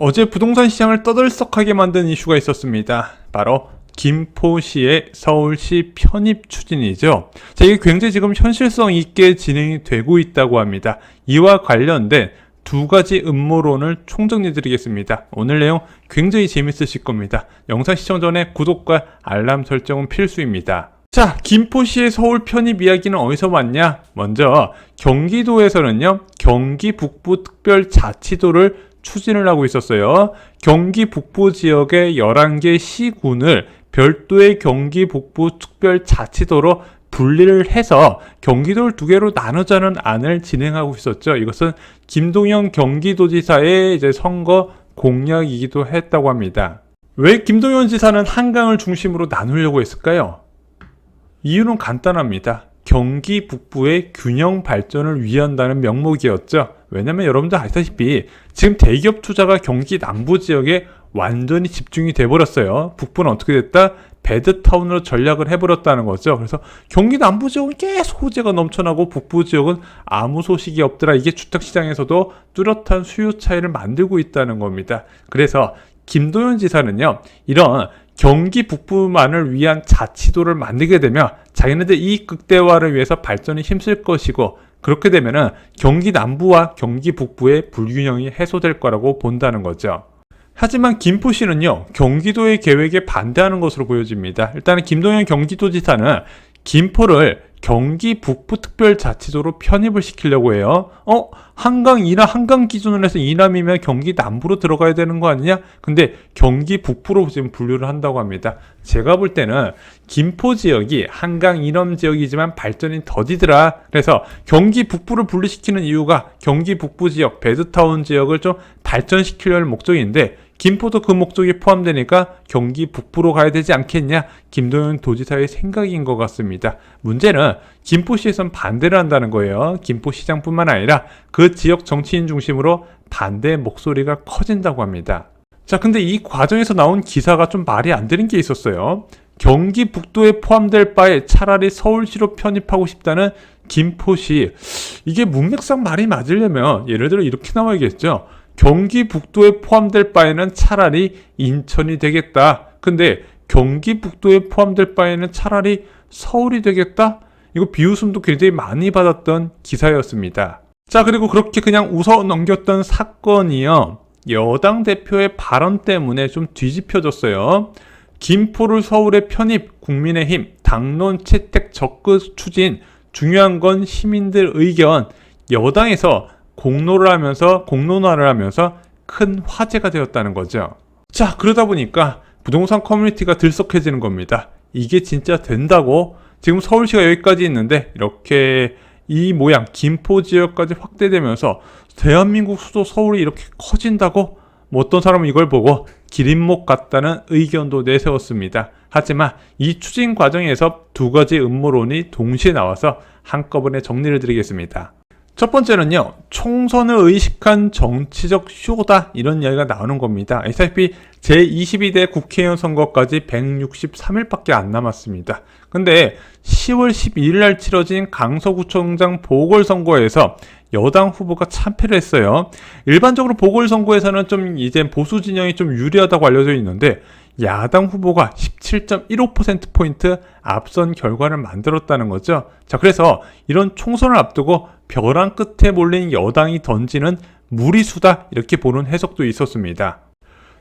어제 부동산 시장을 떠들썩하게 만든 이슈가 있었습니다. 바로 김포시의 서울시 편입 추진이죠. 자, 이게 굉장히 지금 현실성 있게 진행이 되고 있다고 합니다. 이와 관련된 두 가지 음모론을 총정리 드리겠습니다. 오늘 내용 굉장히 재밌으실 겁니다. 영상 시청 전에 구독과 알람 설정은 필수입니다. 자, 김포시의 서울 편입 이야기는 어디서 왔냐? 먼저 경기도에서는요, 경기 북부 특별 자치도를 추진을 하고 있었어요. 경기 북부 지역의 11개 시군을 별도의 경기 북부 특별 자치도로 분리를 해서 경기도를 두 개로 나누자는 안을 진행하고 있었죠. 이것은 김동연 경기도지사의 이제 선거 공약이기도 했다고 합니다. 왜 김동연 지사는 한강을 중심으로 나누려고 했을까요? 이유는 간단합니다. 경기 북부의 균형 발전을 위한다는 명목이었죠. 왜냐면 여러분들 아시다시피 지금 대기업 투자가 경기 남부 지역에 완전히 집중이 돼버렸어요. 북부는 어떻게 됐다? 배드타운으로 전략을 해버렸다는 거죠. 그래서 경기 남부 지역은 계속 호재가 넘쳐나고 북부 지역은 아무 소식이 없더라. 이게 주택시장에서도 뚜렷한 수요 차이를 만들고 있다는 겁니다. 그래서 김도현 지사는요, 이런 경기 북부만을 위한 자치도를 만들게 되면 자기네들 이익 극대화를 위해서 발전에 힘쓸 것이고 그렇게 되면은 경기 남부와 경기 북부의 불균형이 해소될 거라고 본다는 거죠. 하지만 김포시는요, 경기도의 계획에 반대하는 것으로 보여집니다. 일단은 김동연 경기도지사는 김포를 경기 북부 특별자치도로 편입을 시키려고 해요. 어? 한강 이남 한강 기준으로 해서 이남이면 경기 남부로 들어가야 되는 거 아니냐? 근데 경기 북부로 지금 분류를 한다고 합니다. 제가 볼 때는 김포 지역이 한강 이남 지역이지만 발전이 더디더라. 그래서 경기 북부를 분리시키는 이유가 경기 북부 지역 베드타운 지역을 좀 발전시키려는 목적인데 김포도 그 목적이 포함되니까 경기 북부로 가야 되지 않겠냐? 김도현 도지사의 생각인 것 같습니다. 문제는 김포시에선 반대를 한다는 거예요. 김포시장뿐만 아니라 그 지역 정치인 중심으로 반대 목소리가 커진다고 합니다. 자, 근데 이 과정에서 나온 기사가 좀 말이 안 되는 게 있었어요. 경기 북도에 포함될 바에 차라리 서울시로 편입하고 싶다는 김포시. 이게 문맥상 말이 맞으려면 예를 들어 이렇게 나와야겠죠. 경기 북도에 포함될 바에는 차라리 인천이 되겠다. 근데 경기 북도에 포함될 바에는 차라리 서울이 되겠다? 이거 비웃음도 굉장히 많이 받았던 기사였습니다. 자, 그리고 그렇게 그냥 웃어 넘겼던 사건이요. 여당 대표의 발언 때문에 좀 뒤집혀졌어요. 김포를 서울에 편입, 국민의힘, 당론 채택 적극 추진, 중요한 건 시민들 의견, 여당에서 공로를 하면서 공론화를 하면서 큰 화제가 되었다는 거죠. 자, 그러다 보니까 부동산 커뮤니티가 들썩해지는 겁니다. 이게 진짜 된다고? 지금 서울시가 여기까지 있는데 이렇게 이 모양 김포 지역까지 확대되면서 대한민국 수도 서울이 이렇게 커진다고? 뭐 어떤 사람은 이걸 보고 기린목 같다는 의견도 내세웠습니다. 하지만 이 추진 과정에서 두 가지 음모론이 동시에 나와서 한꺼번에 정리를 드리겠습니다. 첫 번째는요, 총선을 의식한 정치적 쇼다, 이런 이야기가 나오는 겁니다. 아시다시피 제22대 국회의원 선거까지 163일밖에 안 남았습니다. 근데 10월 12일 날 치러진 강서구청장 보궐선거에서 여당 후보가 참패를 했어요. 일반적으로 보궐선거에서는 좀 이제 보수 진영이 좀 유리하다고 알려져 있는데 야당 후보가 17.15%포인트 앞선 결과를 만들었다는 거죠. 자, 그래서 이런 총선을 앞두고 벼랑 끝에 몰린 여당이 던지는 무리수다 이렇게 보는 해석도 있었습니다.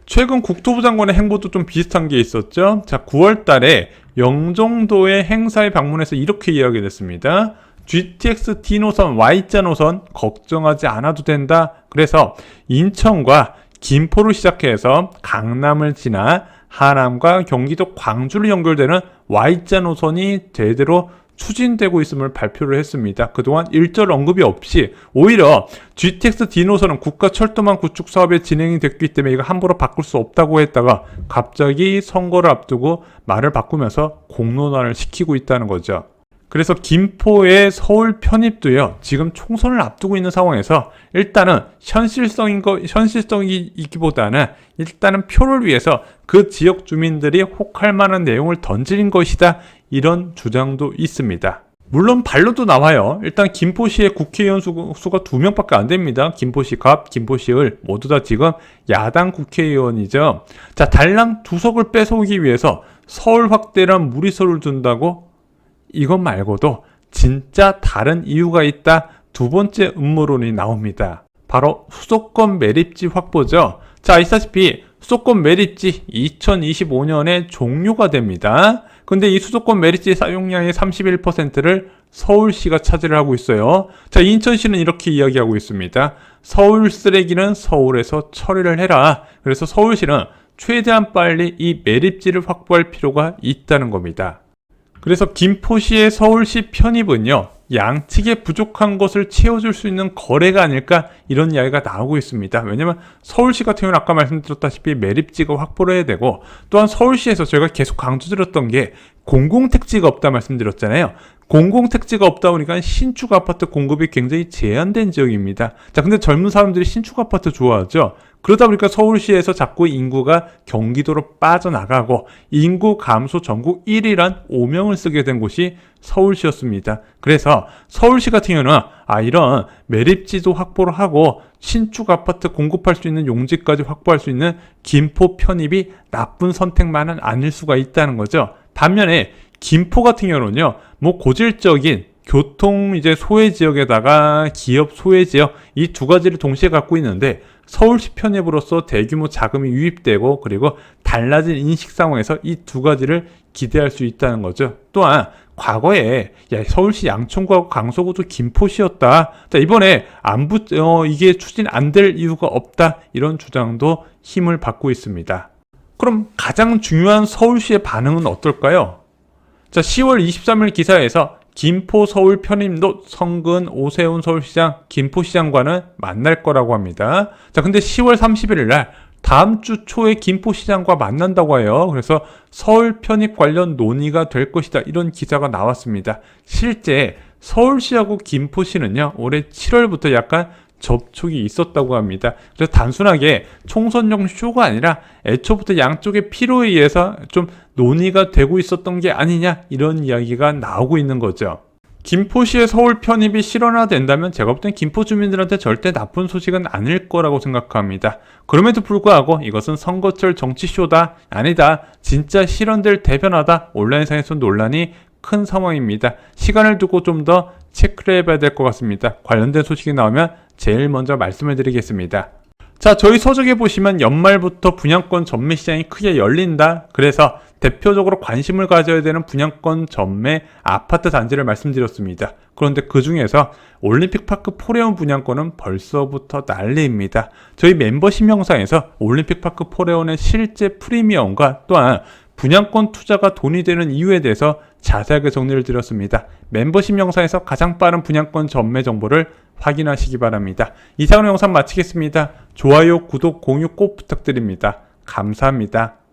최근 국토부 장관의 행보도 좀 비슷한 게 있었죠. 자, 9월 달에 영종도의 행사에 방문해서 이렇게 이야기했습니다. GTX D 노선, Y자 노선 걱정하지 않아도 된다. 그래서 인천과 김포를 시작해서 강남을 지나 하남과 경기도 광주를 연결되는 Y자 노선이 제대로 추진되고 있음을 발표를 했습니다. 그동안 일절 언급이 없이 오히려 GTX D 노선은 국가 철도망 구축 사업에 진행이 됐기 때문에 이거 함부로 바꿀 수 없다고 했다가 갑자기 선거를 앞두고 말을 바꾸면서 공론화를 시키고 있다는 거죠. 그래서 김포의 서울 편입도요. 지금 총선을 앞두고 있는 상황에서 일단은 현실성인 거 현실성이기보다는 일단은 표를 위해서 그 지역 주민들이 혹할 만한 내용을 던지는 것이다. 이런 주장도 있습니다. 물론 반론도 나와요. 일단 김포시의 국회의원 수, 수가 두 명밖에 안 됩니다. 김포시 갑, 김포시 을 모두 다 지금 야당 국회의원이죠. 자, 달랑 두 석을 뺏어오기 위해서 서울 확대란 무리서를 둔다고 이것 말고도 진짜 다른 이유가 있다. 두 번째 음모론이 나옵니다. 바로 수도권 매립지 확보죠. 자, 아시다시피 수도권 매립지 2025년에 종료가 됩니다. 근데 이 수도권 매립지 사용량의 31%를 서울시가 차지를 하고 있어요. 자, 인천시는 이렇게 이야기하고 있습니다. 서울 쓰레기는 서울에서 처리를 해라. 그래서 서울시는 최대한 빨리 이 매립지를 확보할 필요가 있다는 겁니다. 그래서 김포시의 서울시 편입은요, 양측의 부족한 것을 채워줄 수 있는 거래가 아닐까 이런 이야기가 나오고 있습니다. 왜냐면 서울시 같은 경우는 아까 말씀드렸다시피 매립지가 확보를 해야 되고 또한 서울시에서 저희가 계속 강조드렸던 게 공공택지가 없다 말씀드렸잖아요. 공공택지가 없다 보니까 신축 아파트 공급이 굉장히 제한된 지역입니다. 자, 근데 젊은 사람들이 신축 아파트 좋아하죠. 그러다 보니까 서울시에서 자꾸 인구가 경기도로 빠져나가고 인구 감소 전국 1위란 오명을 쓰게 된 곳이 서울시였습니다. 그래서 서울시 같은 경우는 아 이런 매립지도 확보를 하고 신축 아파트 공급할 수 있는 용지까지 확보할 수 있는 김포 편입이 나쁜 선택만은 아닐 수가 있다는 거죠. 반면에 김포 같은 경우는요, 뭐 고질적인 교통 이제 소외 지역에다가 기업 소외 지역 이 두 가지를 동시에 갖고 있는데 서울시 편입으로서 대규모 자금이 유입되고 그리고 달라진 인식 상황에서 이 두 가지를 기대할 수 있다는 거죠. 또한 과거에 야, 서울시 양천구하고 강서구도 김포시였다. 자, 이번에 안부 어, 이게 추진 안 될 이유가 없다. 이런 주장도 힘을 받고 있습니다. 그럼 가장 중요한 서울시의 반응은 어떨까요? 자, 10월 23일 기사에서 김포 서울 편입로 성근 오세훈 서울시장 김포시장과는 만날 거라고 합니다. 자, 근데 10월 31일 날 다음 주 초에 김포시장과 만난다고 해요. 그래서 서울 편입 관련 논의가 될 것이다. 이런 기사가 나왔습니다. 실제 서울시하고 김포시는요, 올해 7월부터 약간 접촉이 있었다고 합니다. 그래서 단순하게 총선용 쇼가 아니라 애초부터 양쪽의 필요에 의해서 좀 논의가 되고 있었던 게 아니냐 이런 이야기가 나오고 있는 거죠. 김포시의 서울 편입이 실현화된다면 제가 볼 땐 김포 주민들한테 절대 나쁜 소식은 아닐 거라고 생각합니다. 그럼에도 불구하고 이것은 선거철 정치쇼다 아니다 진짜 실현될 대변하다 온라인상에서 논란이 큰 상황입니다. 시간을 두고 좀 더 체크를 해봐야 될 것 같습니다. 관련된 소식이 나오면 제일 먼저 말씀을 드리겠습니다. 자, 저희 서적에 보시면 연말부터 분양권 전매 시장이 크게 열린다. 그래서 대표적으로 관심을 가져야 되는 분양권 전매 아파트 단지를 말씀드렸습니다. 그런데 그 중에서 올림픽파크 포레온 분양권은 벌써부터 난리입니다. 저희 멤버십 영상에서 올림픽파크 포레온의 실제 프리미엄과 또한 분양권 투자가 돈이 되는 이유에 대해서 자세하게 정리를 드렸습니다. 멤버십 영상에서 가장 빠른 분양권 전매 정보를 확인하시기 바랍니다. 이상으로 영상 마치겠습니다. 좋아요, 구독, 공유 꼭 부탁드립니다. 감사합니다.